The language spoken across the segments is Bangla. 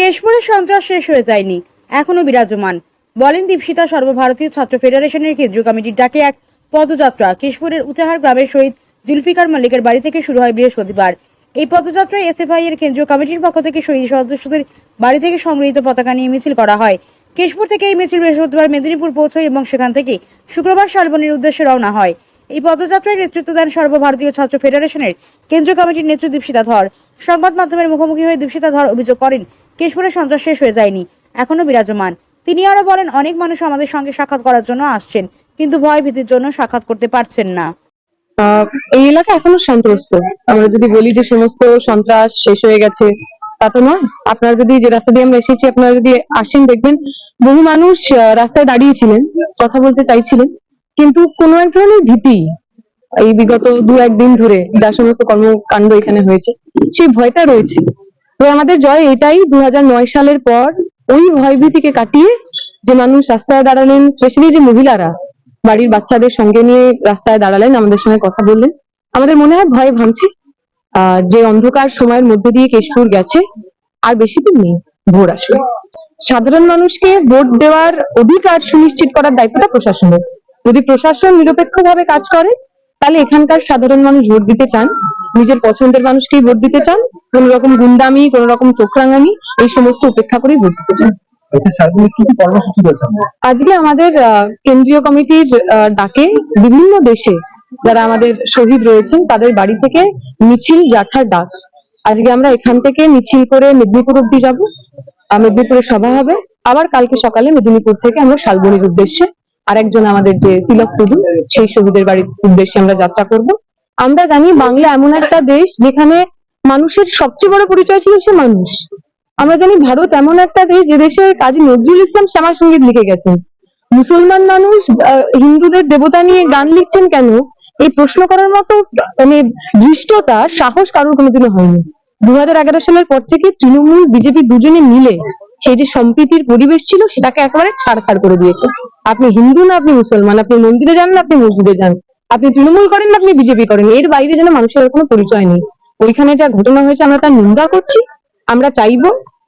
কেশপুরের সন্ত্রাস শেষ হয়ে যায়নি। এখনও বিরাজমান। বলেন দীপশিতা সর্বভারতীয় ছাত্র ফেডারেশনের কেন্দ্রীয় কমিটির ডাকে এক পদযাত্রা। কেশপুরের উচাহার গ্রামের শহীদ জুলফিকার মল্লিকের বাড়ি থেকে শুরু হয় বৃহস্পতিবার। এই পদযাত্রায় এসএফআই এর কেন্দ্রীয় কমিটির পক্ষ থেকে শহীদ সদস্যদের বাড়ি থেকে সংগৃহীত পতাকা নিয়ে মিছিল করা হয়। কেশপুর থেকে এই মিছিল বৃহস্পতিবার মেদিনীপুর পৌঁছয় এবং সেখান থেকে শুক্রবার শালবনির উদ্দেশ্যে রওনা হয়। এই পদযাত্রায় নেতৃত্ব দেন সর্বভারতীয় ছাত্র ফেডারেশনের কেন্দ্রীয় কমিটির নেত্রী দীপশিতা ধর। সংবাদ মাধ্যমের মুখোমুখি হয়ে দীপশিতা ধর অভিযোগ করেন কেশপুরের সন্ত্রাস শেষ হয়ে যায়নি, এখনও বিরাজমান। তিনি আরও বলেন, অনেক মানুষ আমাদের সঙ্গে সাক্ষাৎ করার জন্য আসছেন, কিন্তু ভয় ভীতির জন্য সাক্ষাৎ করতে পারছেন না। এই এলাকা এখনও সন্ত্রস্ত। আমরা যদি বলি যে সমস্ত সন্ত্রাস শেষ হয়ে গেছে, তা তো নয়। আপনারা যদি যে রাস্তা দিয়ে আমরা এসেছি, আপনারা যদি আসেন, দেখবেন বহু মানুষ রাস্তায় দাঁড়িয়েছিলেন, কথা বলতে চাইছিলেন, কিন্তু কোনো এক ধরনের ভীতি এই বিগত দু একদিন ধরে যা সমস্ত কর্মকাণ্ড এখানে হয়েছে, সেই ভয়টা রয়েছে। তো আমাদের জয় এটাই দু হাজার নয় সালের পর ওই ভয়ভীতিকে কাটিয়ে যে মানুষ রাস্তায় দাঁড়ালেন স্পেশালি যে মহিলারা, বাড়ির বাচ্চাদের সঙ্গে নিয়ে রাস্তায় দাঁড়ালেন, আমাদের সঙ্গে কথা বললেন, আমাদের মনে হয় ভয় ভাঙছে। যে অন্ধকার সময়ের মধ্যে দিয়ে কেশপুর গেছে, আর বেশি দিন নেই, ভোর আসবে। সাধারণ মানুষকে ভোট দেওয়ার অধিকার সুনিশ্চিত করার দায়িত্বটা প্রশাসনের। যদি প্রশাসন নিরপেক্ষভাবে কাজ করে, তাহলে এখানকার সাধারণ মানুষ ভোট দিতে চান। নিজের পছন্দের মানুষকেই ভোট দিতে চান কোন রকম গুন্ডামি কোন রকম চোখরাঙানি এই সমস্ত উপেক্ষা করেই ভোট দিতে চান। আজকে আমাদের কেন্দ্রীয় কমিটির ডাকে বিভিন্ন দেশে যারা আমাদের শহীদ রয়েছেন তাদের বাড়ি থেকে মিছিল যাঠার ডাক। আজকে আমরা এখান থেকে মিছিল করে মেদিনীপুর অব্দি যাব। মেদিনীপুরে সভা হবে। আবার কালকে সকালে মেদিনীপুর থেকে আমরা শালবনির উদ্দেশ্যে আরেকজন আমাদের যে তিলক টুডু সেই শহীদের বাড়ির উদ্দেশ্যে আমরা যাত্রা করব। আমরা জানি বাংলা এমন একটা দেশ যেখানে মানুষের সবচেয়ে বড় পরিচয় ছিল সে মানুষ। আমরা জানি ভারত এমন একটা দেশ যে দেশে কাজী নজরুল ইসলাম শ্যামা সংগীত লিখে গেছেন। মুসলমান মানুষ হিন্দুদের দেবতা নিয়ে গান লিখছেন কেন? এই প্রশ্ন করার মতো মানে ধৃষ্টতা, সাহস কারোর কোনোদিনও হয়নি। দু সালের পর থেকে তৃণমূল, বিজেপি দুজনে মিলে সেই যে সম্প্রীতির পরিবেশ ছিল, সেটাকে একেবারে ছাড়খাড় করে দিয়েছে। আপনি হিন্দু না আপনি মুসলমান, আপনি মন্দিরে যান না আপনি মসজিদে যান। আপনি তৃণমূল করেন না আপনি বিজেপি করেন এর বাইরে যেন মানুষের কোনো পরিচয় নেই। ওইখানে যা ঘটনা হয়েছে আমরা তার নিন্দা করছি আমরা চাইব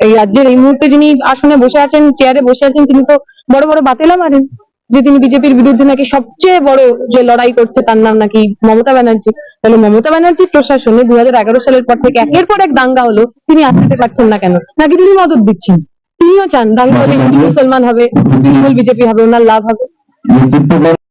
এই রাজ্যের এই মুহূর্তে যিনি আসনে বসে আছেন চেয়ারে বসে আছেন তিনি তো বড় বড় বাতেলা মারেন যে তিনি বিজেপির বিরুদ্ধে নাকি সবচেয়ে বড় যে লড়াই করছে তার নাম নাকি মমতা ব্যানার্জি। তাহলে মমতা ব্যানার্জি প্রশাসনে দু হাজার এগারো সালের পর থেকে একের পর এক দাঙ্গা হলো তিনি আসতে পারছেন না কেন? নাকি তিনি মদত দিচ্ছেন? তিনিও চান দাঙ্গা হলে হিন্দু মুসলমান হবে তৃণমূল বিজেপি হবে ওনার লাভ হবে।